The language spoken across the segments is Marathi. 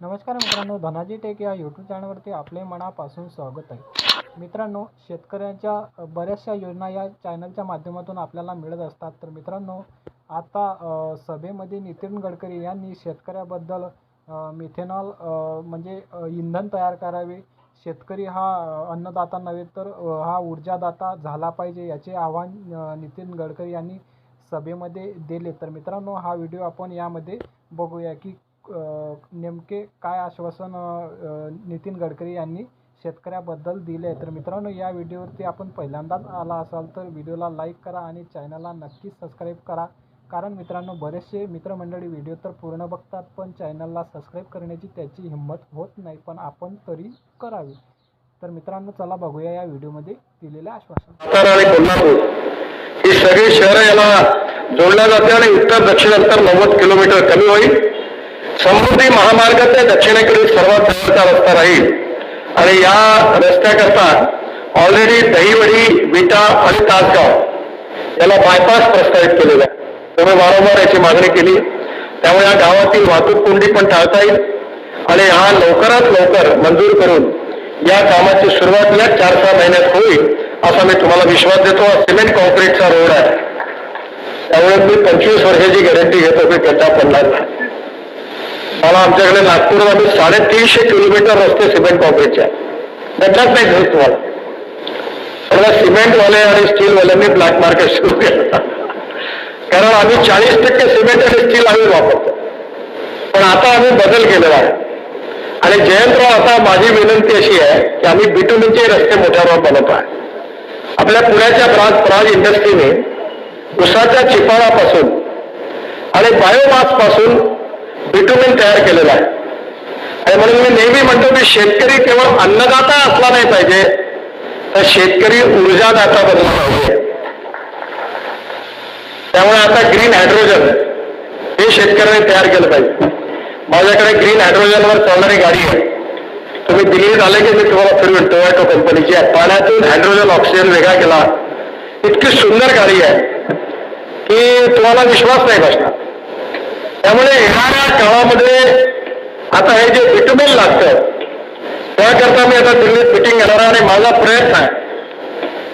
नमस्कार मित्रांनो धनाजी टेक या यूट्यूब चॅनलवरती आपले मनापासून स्वागत आहे. मित्रांनो शेतकऱ्यांच्या बऱ्याचशा योजना या चॅनलच्या माध्यमातून आपल्याला मिळत असतात. तर मित्रांनो आता सभेमध्ये नितीन गडकरी यांनी शेतकऱ्याबद्दल मिथेनॉल म्हणजे इंधन तयार करावे शेतकरी हा अन्नदाता नव्हे तर हा ऊर्जादाता झाला पाहिजे याचे आव्हान नितीन गडकरी यांनी सभेमध्ये दिले. तर मित्रांनो हा व्हिडिओ आपण यामध्ये बघूया की नेमके काय आश्वासन नितीन गडकरी यांनी शेतकऱ्याबद्दल दिले तर मित्रांनो या व्हिडिओवरती आपण पहिल्यांदाच आला असाल तर व्हिडिओला लाईक करा आणि चॅनलला नक्कीच सबस्क्राईब करा. कारण मित्रांनो बरेचसे मित्रमंडळी व्हिडिओ तर पूर्ण बघतात पण चॅनलला सबस्क्राईब करण्याची त्याची हिंमत होत नाही पण आपण तरी करावी. तर मित्रांनो चला बघूया या व्हिडिओमध्ये दिलेले आश्वासन. ही सगळी शहरं याला जोडल्या जाते आणि उत्तर दक्षिण अंतर नव्वद किलोमीटर कमी होईल. समृद्धी महामार्गाच्या दक्षिणेकडील सर्वात जवळचा रस्ता राहील. आणि या रस्त्याकरता ऑलरेडी दहीवडी विटा आणि तासगाव याला बायपास प्रस्तावित केलेला आहे. तुम्ही वारंवार याची मागणी केली. त्यामुळे या गावातील वाहतूक कोंडी पण टाळता येईल. आणि हा लवकरात लवकर मंजूर करून या कामाची सुरुवात या चार सहा महिन्यात होईल असा मी तुम्हाला विश्वास देतो. हा सिमेंट कॉन्क्रीटचा रोड आहे. त्यामुळे मी पंचवीस वर्षाची गॅरंटी घेतो की गड्डा पडणार नाही. मला आमच्याकडे नागपूरमध्ये आम्ही साडेतीनशे किलोमीटर रस्ते सिमेंट कॉन्क्रीटचे आहेत. गड्डाच नाही घेत तुम्हाला. सर्व सिमेंटवाले आणि स्टीलवाल्यांनी ब्लॅक मार्केट सुरू केलं. कारण आम्ही चाळीस टक्के सिमेंट आणि स्टील आम्ही वापरतो. पण आता आम्ही बदल केलेला आहे. आणि जयंतराव आता माझी विनंती अशी आहे की आम्ही बिटुमिनचे रस्ते मोठ्या प्रमाणात बनवतो आहे. आपल्या पुण्याच्या प्राज प्राज इंडस्ट्रीने उसाच्या चिपाळापासून आणि बायोमासपासून पासून तयार केलेलं आहे. आणि म्हणून मी नेहमी म्हणतो की शेतकरी केवळ अन्नदाता असला नाही पाहिजे तर शेतकरी ऊर्जादाता बनला पाहिजे. त्यामुळे आता ग्रीन हायड्रोजन हे शेतकऱ्यांनी तयार केलं पाहिजे. माझ्याकडे ग्रीन हायड्रोजनवर चालणारी गाडी आहे. तुम्ही दिल्लीत आले की मी तुम्हाला फिरवेन टोमॅटो कंपनीची पाण्यातून हायड्रोजन ऑक्सिजन वेगळा केला. इतकी सुंदर गाडी आहे की तुम्हाला विश्वास नाही बसणार. त्यामुळे येणाऱ्या काळामध्ये आता हे जे बिटुमेन लागतं त्याकरता मी आता दिल्लीत मिटिंग घेणार आणि माझा प्रयत्न आहे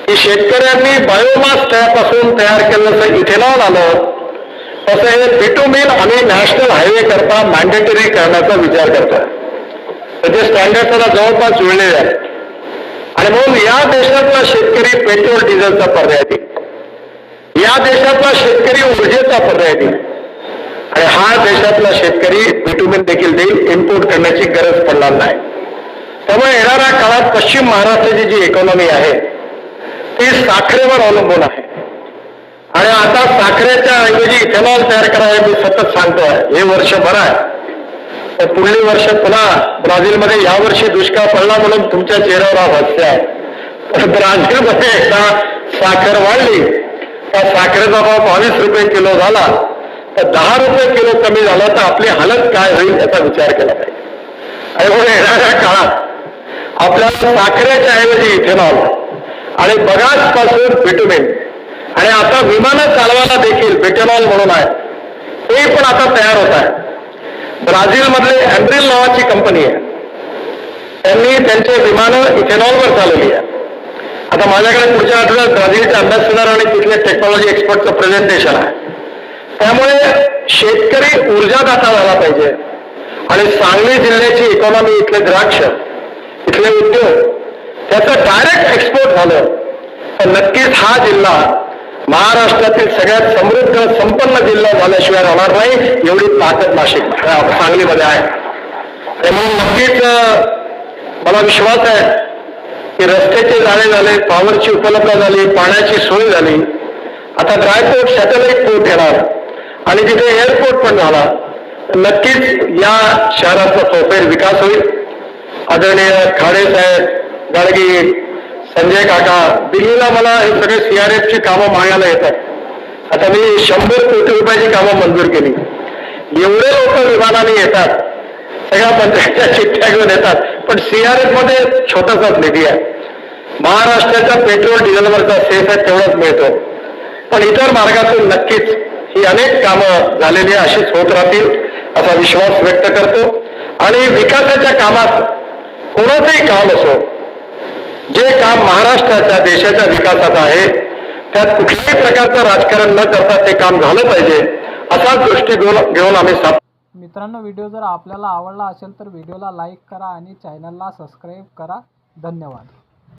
की शेतकऱ्यांनी बायोमास त्यापासून तयार केलं जसं इथेनॉल आलं तसं हे बिटुमिन आम्ही नॅशनल हायवे करता मॅन्डेटरी करण्याचा विचार करतोय त्याचे स्टँडर्ड त्याला जवळपास जुळलेले आहे आणि म्हणून या देशातला शेतकरी पेट्रोल डिझेलचा पर्याय देईल या देशातला शेतकरी ऊर्जेचा पर्याय देईल आणि हा देशातला शेतकरी बिटुमिन देखील देईल इम्पोर्ट करण्याची गरज पडणार नाही. त्यामुळे येणाऱ्या काळात पश्चिम महाराष्ट्राची जी इकॉनॉमी आहे ती साखरेवर अवलंबून आहे. आणि आता साखरेच्या ऐवजी इथेनॉल तयार करावे मी सतत सांगतोय हे वर्ष बरं आहे. तर पुढली वर्ष पुन्हा ब्राझीलमध्ये यावर्षी दुष्काळ पडला म्हणून तुमच्या चेहऱ्यावर हा हास्य आहे. तर ब्राझीलमध्ये एकदा साखर वाढली. त्या साखरेचा भाव बावीस रुपये किलो झाला. तर दहा रुपये किलो कमी झाला तर आपली हालत काय होईल याचा विचार केला पाहिजे. आणि म्हणून येणाऱ्या काळात आपल्याला साखरेच्या ऐवजी इथेनॉल आणि बगासपासून बिटुमेन आणि आता विमानं चालवायला देखील बिटेनॉल म्हणून आहे. ते पण आता तयार होत आहे. ब्राझीलमधले अँड्रिल नावाची कंपनी आहे. त्यांनी त्यांचे विमानं इथेनॉलवर चालवली आहे. आता माझ्याकडे पुढच्या आठवड्यात अभ्यास अभ्यासणार आणि तिथले टेक्नॉलॉजी एक्सपर्टचं प्रेझेंटेशन आहे. त्यामुळे शेतकरी ऊर्जादाता झाला पाहिजे. आणि सांगली जिल्ह्याची इकॉनॉमी इथले द्राक्ष इथले उद्योग त्याचं डायरेक्ट एक्सपोर्ट झालं. तर नक्कीच हा जिल्हा महाराष्ट्रातील सगळ्यात समृद्ध संपन्न जिल्हा झाल्याशिवाय राहणार नाही एवढी ताकद नाशिक सांगलीमध्ये आहे. त्यामुळे नक्कीच मला विश्वास आहे की रस्त्याचे जाळे झाले पॉवरची उपलब्ध झाली पाण्याची सोय झाली. आता ड्रायपोर्ट सॅटेलाइट पोर्ट येणार. आणि तिथे एअरपोर्ट पण झाला नक्कीच या शहराचा चौफेर विकास होईल. आदरणीय खाडे साहेब गाडगी संजय काका दिल्लीला मला हे सगळे सीआरएफची कामं मागायला येतात. आता मी शंभर कोटी रुपयाची कामं मंजूर केली. एवढे लोक विमानाने येतात. सगळ्या पंचायतच्या चिठ्ठ्या घेऊन येतात. पण सीआरएफमध्ये छोटासाच निधी आहे. महाराष्ट्राच्या पेट्रोल डिझेलवरचा सेस आहे तेवढाच मिळतो. पण इतर मार्गातून नक्कीच ही अनेक कामं झालेली अशीच होत राहतील असा विश्वास व्यक्त करतो. आणि विकासाच्या कामात कोणाचंही काम असो जे काम महाराष्ट्राच्या देशाच्या विकासाचं आहे त्यात कुठल्याही प्रकारचं राजकारण न करता ते काम झालं पाहिजे असाच दृष्टिकोन घेऊन आम्ही सात मित्रांनो व्हिडिओ जर आपल्याला आवडला असेल तर व्हिडिओला लाईक करा आणि चॅनलला सबस्क्राईब करा. धन्यवाद.